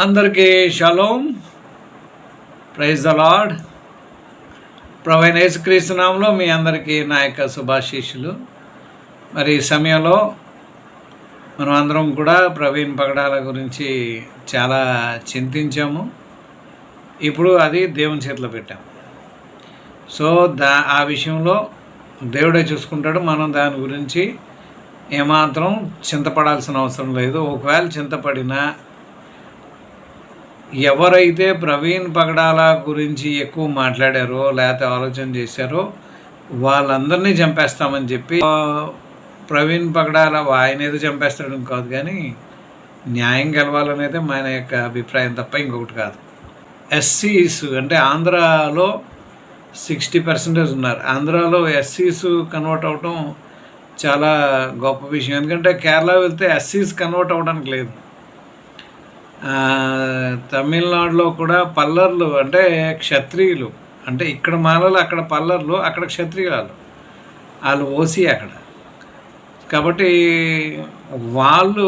అందరికీ షలోం. Praise the Lord Praveen యేసుక్రీస్తునామంలో మీ అందరికీ నా యొక్క శుభాశీషులు మరి ఈ సమయంలో మనం అందరం కూడా ప్రవీణ్ పగడాల గురించి చాలా చింతించాము. ఇప్పుడు అది దేవుని చేతిలో పెట్టాము సో దా ఆ విషయంలో దేవుడే చూసుకుంటాడు. మనం దాని గురించి ఏమాత్రం చింతపడాల్సిన అవసరం లేదు. ఒకవేళ చింతపడినా ఎవరైతే ప్రవీణ్ పగడాల గురించి ఎక్కువ మాట్లాడారో లేకపోతే ఆలోచన చేశారో వాళ్ళందరినీ చంపేస్తామని చెప్పి ప్రవీణ్ పగడాల ఆయన ఏదో చంపేస్తాడని కాదు కానీ న్యాయం గెలవాలనేదే మన యొక్క అభిప్రాయం తప్ప ఇంకొకటి కాదు. ఎస్సీస్ అంటే ఆంధ్రాలో సిక్స్టీ పర్సెంటేజ్ ఉన్నారు. ఆంధ్రాలో ఎస్సీస్ కన్వర్ట్ అవటం చాలా గొప్ప విషయం. ఎందుకంటే కేరళ వెళ్తే ఎస్సీస్ కన్వర్ట్ అవ్వడానికి లేదు. తమిళనాడులో కూడా పల్లర్లు అంటే క్షత్రియులు. అంటే ఇక్కడ మాలలు అక్కడ పల్లర్లు అక్కడ క్షత్రియులు వాళ్ళు ఓసీ అక్కడ. కాబట్టి వాళ్ళు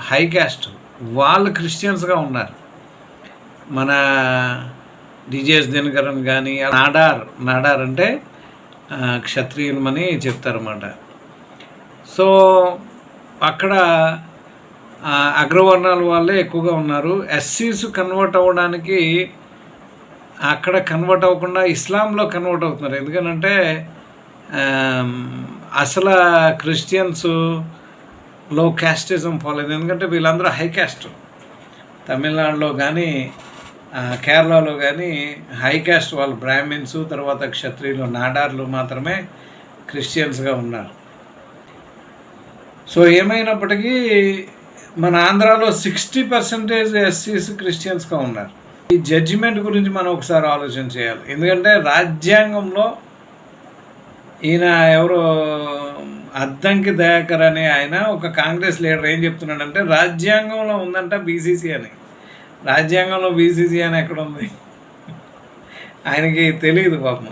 హై క్యాస్ట్. వాళ్ళు క్రిస్టియన్స్గా ఉన్నారు. మన డిజేఎస్ దినకరన్ కానీ నాడార్. నాడార్ అంటే క్షత్రియులమని చెప్తారన్నమాట. సో అక్కడ అగ్రవర్ణాల వాళ్ళే ఎక్కువగా ఉన్నారు. ఎస్సీస్ కన్వర్ట్ అవ్వడానికి అక్కడ కన్వర్ట్ అవ్వకుండా ఇస్లాంలో కన్వర్ట్ అవుతున్నారు. ఎందుకనంటే అసలు క్రిస్టియన్స్లో క్యాస్టిజం పోలేదు. ఎందుకంటే వీళ్ళందరూ హై క్యాస్ట్. తమిళనాడులో కానీ కేరళలో కానీ హై క్యాస్ట్ వాళ్ళు బ్రాహ్మిన్స్ తర్వాత క్షత్రియులు నాడార్లు మాత్రమే క్రిస్టియన్స్గా ఉన్నారు. సో ఏమైనప్పటికీ మన ఆంధ్రాలో సిక్స్టీ పర్సెంటేజ్ ఎస్సీస్ క్రిస్టియన్స్గా ఉన్నారు. ఈ జడ్జిమెంట్ గురించి మనం ఒకసారి ఆలోచన చేయాలి. ఎందుకంటే రాజ్యాంగంలో ఈయన ఎవరు అద్దంకి దయాకర్ అనే ఆయన ఒక కాంగ్రెస్ లీడర్ ఏం చెప్తున్నాడంటే రాజ్యాంగంలో ఉందంట బీసీసీ అని. రాజ్యాంగంలో బీసీసీ అని ఎక్కడ ఉంది? ఆయనకి తెలియదు పాపం.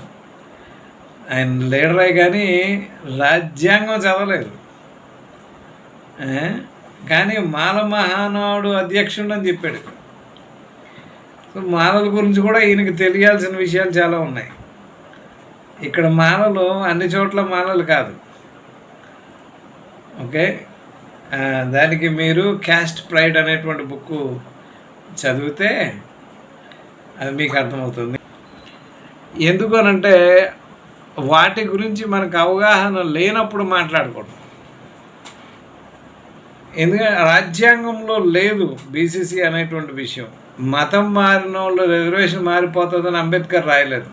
ఆయన లీడరే కానీ రాజ్యాంగం చదవలేదు. కానీ మాల మహానాడు అధ్యక్షుడు అని చెప్పాడు. సో మాలల గురించి కూడా ఈయనకి తెలియాల్సిన విషయాలు చాలా ఉన్నాయి. ఇక్కడ మాలలు అన్ని చోట్ల మాలలు కాదు. ఓకే? దానికి మీరు క్యాస్ట్ ప్రైడ్ అనేటువంటి బుక్ చదివితే అది మీకు అర్థమవుతుంది. ఎందుకు అనంటే వాటి గురించి మనకు అవగాహన లేనప్పుడు మాట్లాడకూడదు. ఎందుకంటే రాజ్యాంగంలో లేదు బీసీసీ అనేటువంటి విషయం. మతం మారిన వాళ్ళు రిజర్వేషన్ మారిపోతుందని అంబేద్కర్ రాయలేదు.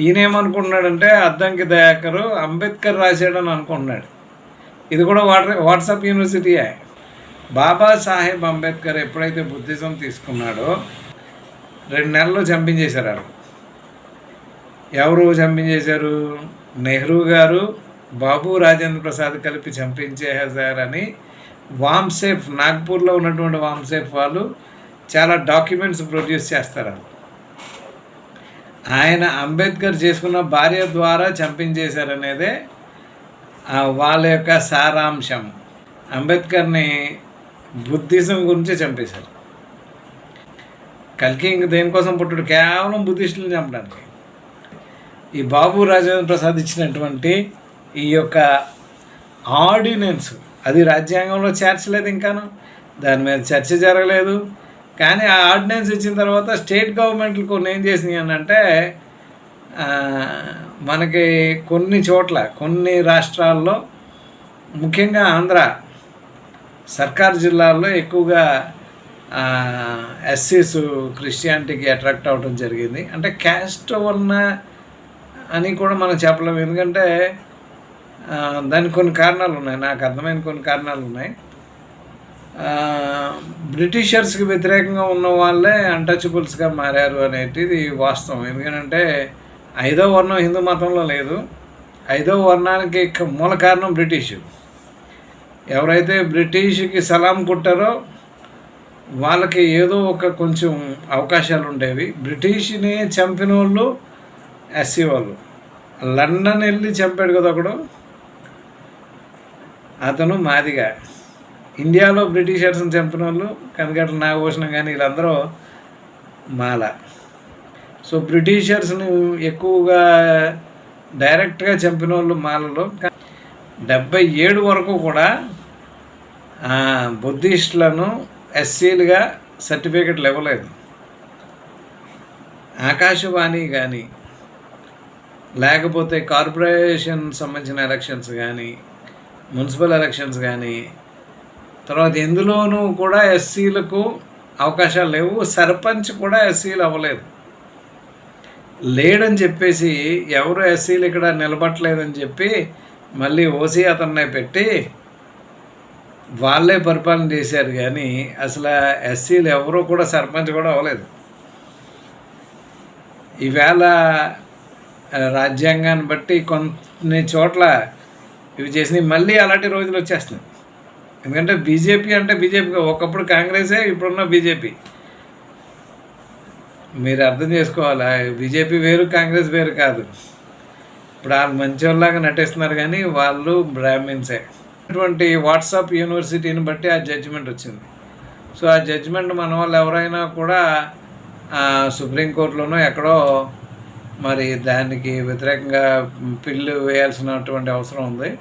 ఈయనేమనుకుంటున్నాడంటే అద్దంకి దయాకరు అంబేద్కర్ రాశాడని అనుకుంటున్నాడు. ఇది కూడా వాట్ వాట్సాప్ యూనివర్సిటీయే బాబాసాహెబ్ అంబేద్కర్ ఎప్పుడైతే బుద్ధిజం తీసుకున్నాడో రెండు నెలల్లో చంపించేశారు ఎవరు చంపించేశారు? నెహ్రూ గారు బాబు రాజేంద్ర ప్రసాద్ కలిపి చంపించేశారని వామ్సేఫ్ నాగ్పూర్లో ఉన్నటువంటి వామ్సేఫ్ వాళ్ళు చాలా డాక్యుమెంట్స్ ప్రొడ్యూస్ చేస్తారు ఆయన అంబేద్కర్ చేసుకున్న భార్య ద్వారా చంపించేశారనేదే వాళ్ళ యొక్క సారాంశం. అంబేద్కర్ని బుద్ధిజం గురించి చంపేశారు. కల్కి ఇంక దేనికోసం పుట్టాడు? కేవలం బుద్ధిస్టులను చంపడానికి. ఈ బాబు రాజేంద్ర ప్రసాద్ ఇచ్చినటువంటి ఈ యొక్క ఆర్డినెన్స్ అది రాజ్యాంగంలో చేర్చలేదు ఇంకాను. దాని మీద చర్చ జరగలేదు. కానీ ఆ ఆర్డినెన్స్ ఇచ్చిన తర్వాత స్టేట్ గవర్నమెంట్లు కొన్ని ఏం చేసినాయి అని అంటే మనకి కొన్ని చోట్ల కొన్ని రాష్ట్రాల్లో ముఖ్యంగా ఆంధ్ర సర్కార్ జిల్లాల్లో ఎక్కువగా ఎస్సీస్ క్రిస్టియానిటీకి అట్రాక్ట్ అవ్వడం జరిగింది. అంటే క్యాస్ట్ వలన అని కూడా మనం చెప్పలేము. ఎందుకంటే దానికి కొన్ని కారణాలు ఉన్నాయి. నాకు అర్థమైన కొన్ని కారణాలు ఉన్నాయి. బ్రిటిషర్స్కి వ్యతిరేకంగా ఉన్న వాళ్ళే అన్టచబుల్స్గా మారారు అనేటిది వాస్తవం. ఎందుకంటే ఐదో వర్ణం హిందూ మతంలో లేదు. ఐదో వర్ణానికి మూల కారణం బ్రిటిష్. ఎవరైతే బ్రిటిష్కి సలాం కుట్టారో వాళ్ళకి ఏదో ఒక కొంచెం అవకాశాలు ఉండేవి. బ్రిటిష్ని చంపిన వాళ్ళు ఎస్సీ వాళ్ళు. లండన్ వెళ్ళి చంపాడు కదా ఒకడు. అతను మాదిగా. ఇండియాలో బ్రిటిషర్స్ని చంపిన వాళ్ళు కనకట్ల నాగభూషణం కానీ వీళ్ళందరూ మాల. సో బ్రిటిషర్స్ని ఎక్కువగా డైరెక్ట్గా చంపిన వాళ్ళు మాలలో డెబ్బై ఏడు వరకు కూడా బుద్ధిస్టులను ఎస్సీలుగా సర్టిఫికెట్లు ఇవ్వలేదు. ఆకాశవాణి కానీ లేకపోతే కార్పొరేషన్ సంబంధించిన ఎలక్షన్స్ కానీ మున్సిపల్ ఎలక్షన్స్ కానీ తర్వాత ఎందులోనూ కూడా ఎస్సీలకు అవకాశాలు లేవు. సర్పంచ్ కూడా ఎస్సీలు అవ్వలేదు. లేడని చెప్పేసి ఎవరు ఎస్సీలు ఇక్కడ నిలబట్టలేదని చెప్పి మళ్ళీ ఓసీ అతన్నే పెట్టి వాళ్ళే పరిపాలన చేశారు కానీ అసలు ఎస్సీలు ఎవరు కూడా సర్పంచ్ కూడా అవ్వలేదు. ఈవేళ రాజ్యాంగాన్ని బట్టి కొన్ని చోట్ల ఇవి చేసినవి మళ్ళీ అలాంటి రోజులు వచ్చేస్తున్నాయి. ఎందుకంటే బీజేపీ అంటే బీజేపీ ఒకప్పుడు కాంగ్రెసే ఇప్పుడున్న బీజేపీ. మీరు అర్థం చేసుకోవాలి? బీజేపీ వేరు కాంగ్రెస్ వేరు కాదు. ఇప్పుడు వాళ్ళు మంచివాళ్ళలాగా నటిస్తున్నారు కానీ వాళ్ళు బ్రాహ్మిన్సే. అటువంటి వాట్సాప్ యూనివర్సిటీని బట్టి ఆ జడ్జిమెంట్ వచ్చింది. సో ఆ జడ్జిమెంట్ మన వాళ్ళు ఎవరైనా కూడా ఆ, సుప్రీంకోర్టులోనో ఎక్కడో మరి దానికి వ్యతిరేకంగా పిల్లు వేయాల్సినటువంటి అవసరం ఉంది.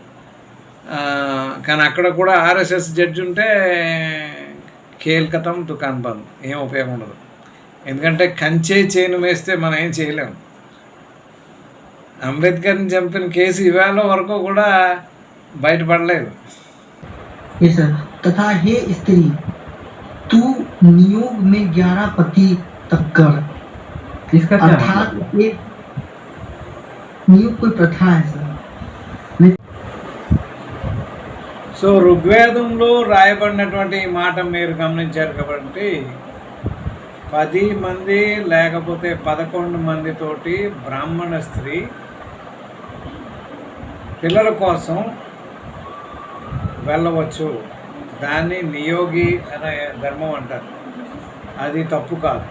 కానీ అక్కడ కూడా ఆర్ఎస్ఎస్ జడ్జి ఉంటే కేల్కతం దుకాన్ బంద్ ఏం ఉపయోగం ఉండదు ఎందుకంటే కంచే చేను వేస్తే మనం ఏం చేయలేము అంబేద్కర్ని చంపిన కేసు ఇవాళ వరకు కూడా బయటపడలేదు ये सर तथा हे स्त्री तू नियोग में ग्यारह पति तक कर इसका क्या अर्थात मतलब एक नियोग कोई प्रथा है సో ఋగ్వేదంలో రాయబడినటువంటి మాట మీరు గమనించారు కాబట్టి పది మంది లేకపోతే పదకొండు మందితోటి బ్రాహ్మణ స్త్రీ పిల్లల కోసం వెళ్ళవచ్చు. దాన్ని నియోగి అనే ధర్మం అంటారు. అది తప్పు కాదు.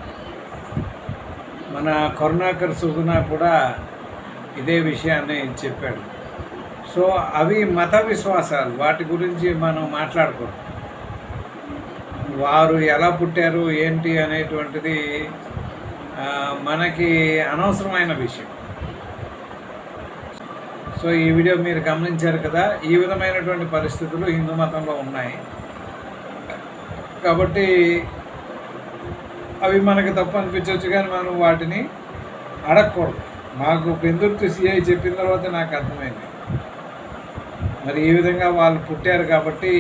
మన కరుణాకర్ సుగుణ కూడా ఇదే విషయాన్ని చెప్పాడు. సో అవి మత విశ్వాసాలు. వాటి గురించి మనం మాట్లాడకూడదు వారు ఎలా పుట్టారు ఏంటి అనేటువంటిది మనకి అనవసరమైన విషయం. సో ఈ వీడియో మీరు గమనించారు కదా ఈ విధమైనటువంటి పరిస్థితులు హిందూ మతంలో ఉన్నాయి. కాబట్టి అవి మనకు తప్పు అనిపించవచ్చు కానీ మనం వాటిని అడగకూడదు. మాకు పెందుర్తి సిఐ చెప్పిన తర్వాత నాకు అర్థమైంది. మరి ఈ విధంగా వాళ్ళు పుట్టారు కాబట్టి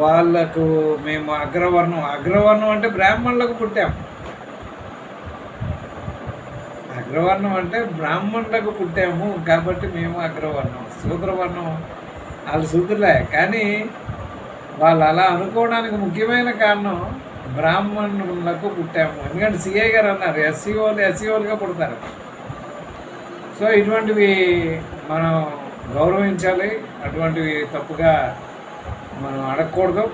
వాళ్ళకు మేము అగ్రవర్ణం. అగ్రవర్ణం అంటే బ్రాహ్మణులకు పుట్టాం. అగ్రవర్ణం అంటే బ్రాహ్మణులకు పుట్టాము కాబట్టి మేము అగ్రవర్ణం. శూద్రవర్ణం వాళ్ళు శూద్రులే. కానీ వాళ్ళు అలా అనుకోవడానికి ముఖ్యమైన కారణం బ్రాహ్మణులకు పుట్టాము. ఎందుకంటే సిఐ గారు అన్నారు ఎస్సీఓలు ఎస్సీఓలుగా పుడతారు. సో ఇటువంటివి మనం గౌరవించాలి. అటువంటివి తప్పుగా మనం అడగకూడదు.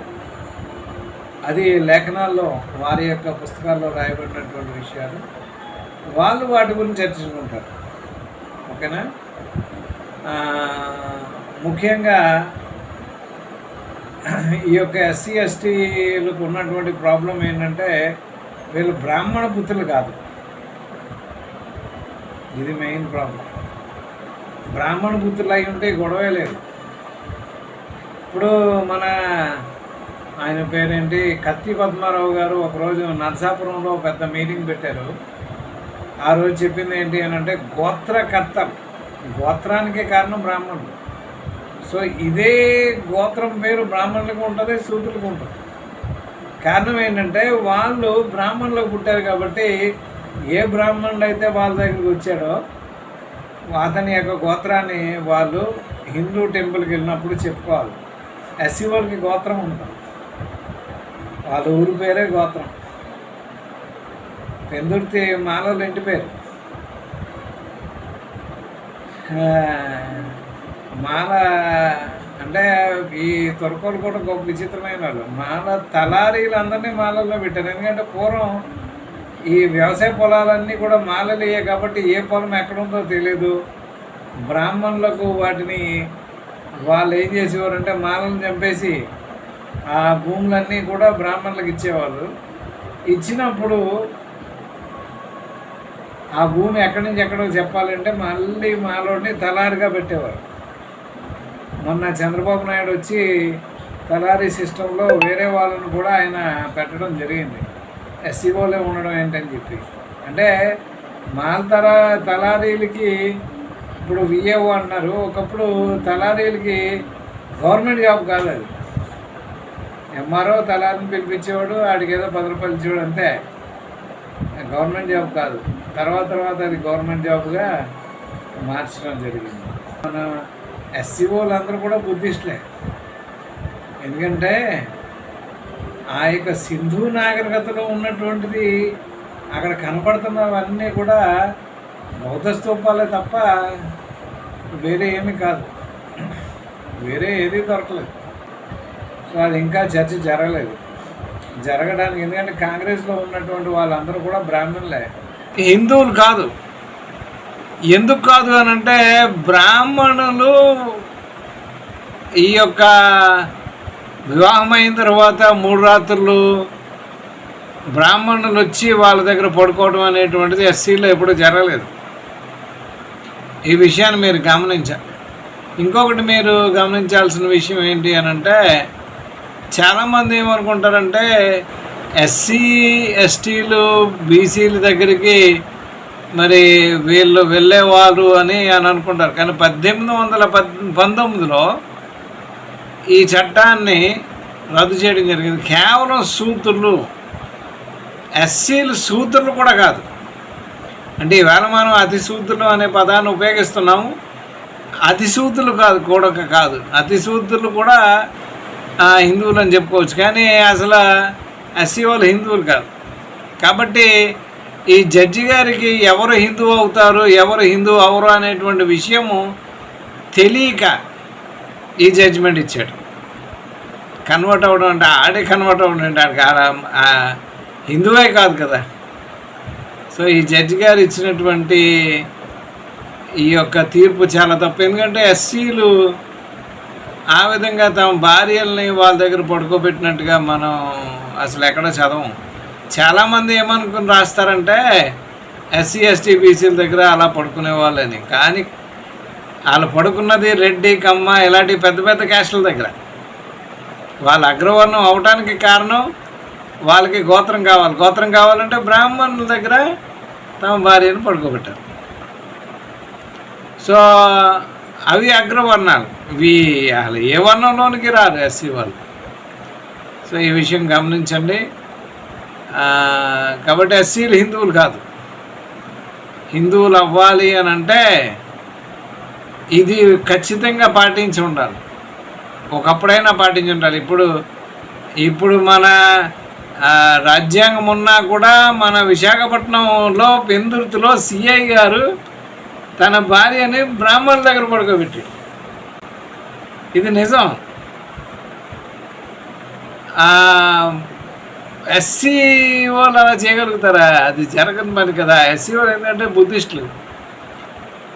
అది లేఖనాల్లో వారి యొక్క పుస్తకాల్లో రాయబడినటువంటి విషయాలు. వాళ్ళు వాటి గురించి చర్చించుకుంటారు. ఓకేనా? ముఖ్యంగా ఈ యొక్క ఎస్సీ ఎస్టీలకు ఉన్నటువంటి ప్రాబ్లం ఏంటంటే వీళ్ళు బ్రాహ్మణ పుత్రులు కాదు. ఇది మెయిన్ ప్రాబ్లం. బ్రాహ్మణ పుత్రులు అయి ఉంటే గొడవే లేదు. ఇప్పుడు మన ఆయన పేరేంటి? కత్తి పద్మారావు గారు ఒకరోజు నర్సాపురంలో పెద్ద మీటింగ్ పెట్టారు. ఆ రోజు చెప్పింది ఏంటి అని అంటే గోత్రకర్తలు గోత్రానికే కారణం బ్రాహ్మణులు సో ఇదే గోత్రం పేరు బ్రాహ్మణులకు ఉంటుంది సూతులకు ఉంటుంది. కారణం ఏంటంటే వాళ్ళు బ్రాహ్మణులకు పుట్టారు కాబట్టి ఏ బ్రాహ్మణుడు అయితే వాళ్ళ దగ్గరికి వచ్చాడో అతని యొక్క గోత్రాన్ని వాళ్ళు హిందూ టెంపుల్కి వెళ్ళినప్పుడు చెప్పుకోవాలి. ఎస్సీ వాళ్ళకి గోత్రం ఉంటుంది. వాళ్ళ ఊరి పేరే గోత్రం. పెందుర్తి మాలలు ఇంటి పేరు. మాల అంటే ఈ తురకలు కూడా గొప్ప విచిత్రమైన వాళ్ళు. మాల తలారీలందరినీ మాలల్లో పెట్టారు. ఎందుకంటే పూర్వం ఈ వ్యవసాయ పొలాలన్నీ కూడా మాలలు కాబట్టి ఏ పొలం ఎక్కడ ఉందో తెలియదు బ్రాహ్మణులకు వాటిని వాళ్ళు ఏం చేసేవారంటే మాలను చంపేసి ఆ భూములన్నీ కూడా బ్రాహ్మణులకు ఇచ్చేవాళ్ళు. ఇచ్చినప్పుడు ఆ భూమి ఎక్కడి నుంచి ఎక్కడో చెప్పాలంటే మళ్ళీ మాలోని తలారిగా పెట్టేవారు. మొన్న చంద్రబాబు నాయుడు వచ్చి తలారీ సిస్టంలో వేరే వాళ్ళని కూడా ఆయన పెట్టడం జరిగింది. ఎస్సీఓలో ఉండడం ఏంటని చెప్పి. అంటే మాల్ తల తలారీలకి ఇప్పుడు విఏఓ అన్నారు ఒకప్పుడు తలారీలకి గవర్నమెంట్ జాబ్ కాదు అది. ఎంఆర్ఓ తలారిని పిలిపించేవాడు ఆడికి ఏదో పది రూపాయలు ఇచ్చేవాడు అంతే. గవర్నమెంట్ జాబ్ కాదు. తర్వాత తర్వాత అది గవర్నమెంట్ జాబ్గా మార్చడం జరిగింది. మన ఎస్సీఓలు అందరూ కూడా బుద్ధిస్టులే. ఎందుకంటే ఆ యొక్క సింధు నాగరికతలో ఉన్నటువంటిది అక్కడ కనపడుతున్నవన్నీ కూడా బౌద్ధ స్తూపాలే తప్ప వేరే ఏమీ కాదు. వేరే ఏది దొరకలేదు. సో అది ఇంకా చర్చ జరగలేదు. జరగడానికి ఎందుకంటే కాంగ్రెస్లో ఉన్నటువంటి వాళ్ళందరూ కూడా బ్రాహ్మణులే. హిందువులు కాదు. ఎందుకు కాదు అని అంటే బ్రాహ్మణులు ఈ యొక్క వివాహం అయిన తర్వాత మూడు రాత్రులు బ్రాహ్మణులు వచ్చి వాళ్ళ దగ్గర పడుకోవడం అనేటువంటిది ఎస్సీలో ఎప్పుడూ జరగలేదు. ఈ విషయాన్ని మీరు గమనించాలి ఇంకొకటి మీరు గమనించాల్సిన విషయం ఏంటి అని అంటే చాలామంది ఏమనుకుంటారంటే ఎస్సీ ఎస్టీలు బీసీల దగ్గరికి మరి వీళ్ళు వెళ్ళేవారు అని అని అనుకుంటారు. కానీ పద్దెనిమిది వందల పద్ పంతొమ్మిదిలో ఈ చట్టాన్ని రద్దు చేయడం జరిగింది. కేవలం సూత్రులు ఎస్సీలు సూత్రులు కూడా కాదు. అంటే ఈవేళ మనం అతి సూత్రులు అనే పదాన్ని ఉపయోగిస్తున్నాము. అతి సూత్రులు కాదు కూడా కాదు. అతి సూత్రులు కూడా హిందువులు అని చెప్పుకోవచ్చు. కానీ అసలు ఎస్సీ వాళ్ళు హిందువులు కాదు. కాబట్టి ఈ జడ్జి గారికి ఎవరు హిందువు అవుతారు ఎవరు హిందువు అవరు అనేటువంటి విషయము తెలియక ఈ జడ్జిమెంట్ ఇచ్చాడు. కన్వర్ట్ అవ్వడం అంటే ఆడే కన్వర్ట్ అవ్వడం అంటే ఆడికి హిందువే కాదు కదా. సో ఈ జడ్జి గారు ఇచ్చినటువంటి ఈ యొక్క తీర్పు చాలా తప్పు. ఎందుకంటే ఎస్సీలు ఆ విధంగా తమ భార్యల్ని వాళ్ళ దగ్గర పడుకోబెట్టినట్టుగా మనం అసలు ఎక్కడ చదవం. చాలామంది ఏమనుకుని రాస్తారంటే ఎస్సీ ఎస్టీ బీసీల దగ్గర అలా పడుకునే వాళ్ళని కానీ వాళ్ళు పడుకున్నది రెడ్డి కమ్మ ఇలాంటి పెద్ద పెద్ద క్యాస్టుల దగ్గర. వాళ్ళ అగ్రవర్ణం అవటానికి కారణం వాళ్ళకి గోత్రం కావాలి. గోత్రం కావాలంటే బ్రాహ్మణుల దగ్గర తమ భార్యను పడుకోబెట్టారు సో అవి అగ్రవర్ణాలు. ఇవి అసలు ఏ వర్ణంలోనికి రారు ఎస్సీ వాళ్ళు. సో ఈ విషయం గమనించండి. కాబట్టి ఎస్సీలు హిందువులు కాదు. హిందువులు అవ్వాలి అని అంటే ఇది ఖచ్చితంగా పాటించి ఉండాలి. ఒకప్పుడైనా పాటించి ఉండాలి. ఇప్పుడు ఇప్పుడు మన రాజ్యాంగం ఉన్నా కూడా మన విశాఖపట్నంలో పెందుర్తిలో సిఐ గారు తన భార్యని బ్రాహ్మణుల దగ్గర పడుకోబెట్టి ఇది నిజం. ఎస్సీ వాళ్ళు అలా చేయగలుగుతారా? అది జరగని పని కదా. ఎస్సీ వాళ్ళు ఏంటంటే బుద్ధిస్టులు.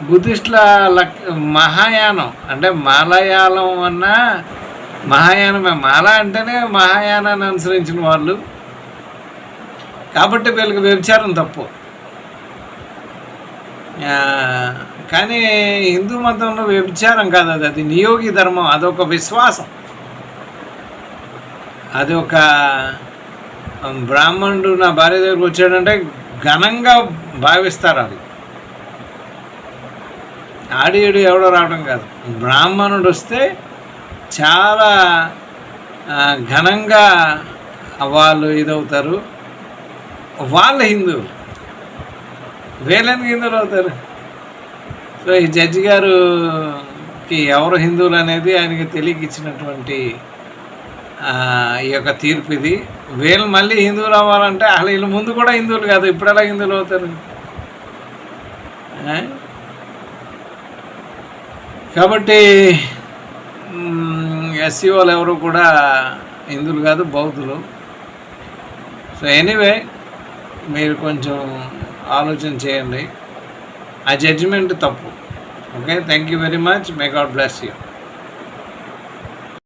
బుద్ధిస్టుల లక్ మహాయానం. అంటే మాలయాళం అన్న మహాయానమే. మాల అంటేనే మహాయానాన్ని అనుసరించిన వాళ్ళు. కాబట్టి వీళ్ళకి వ్యభిచారం తప్పు. కానీ హిందూ మతంలో వ్యభిచారం కాదు అది. అది నియోగి ధర్మం. అదొక విశ్వాసం. అది ఒక బ్రాహ్మణుడు నా భార్య దగ్గరకు వచ్చాడంటే ఘనంగా భావిస్తారు అది. ఆడియుడు ఎవడో రావడం కాదు. బ్రాహ్మణుడు వస్తే చాలా ఘనంగా వాళ్ళు ఇదవుతారు. వాళ్ళ హిందువులు వేలెందుకు హిందువులు అవుతారు? సో ఈ జడ్జి గారుకి ఎవరు హిందువులు అనేది ఆయనకి తెలియక ఇచ్చినటువంటి ఈ యొక్క తీర్పు ఇది. వీళ్ళు మళ్ళీ హిందువులు అవ్వాలంటే అసలు వీళ్ళు ముందు కూడా హిందువులు కాదు. ఇప్పుడు ఎలా హిందువులు అవుతారు? కాబట్టి ఎస్సీ వాళ్ళు ఎవరు కూడా హిందువులు కాదు బౌద్ధులు. సో ఎనీవే మీరు కొంచెం ఆలోచన చేయండి. ఆ జడ్జిమెంట్ తప్పు. Okay? Thank you very much. May God bless you.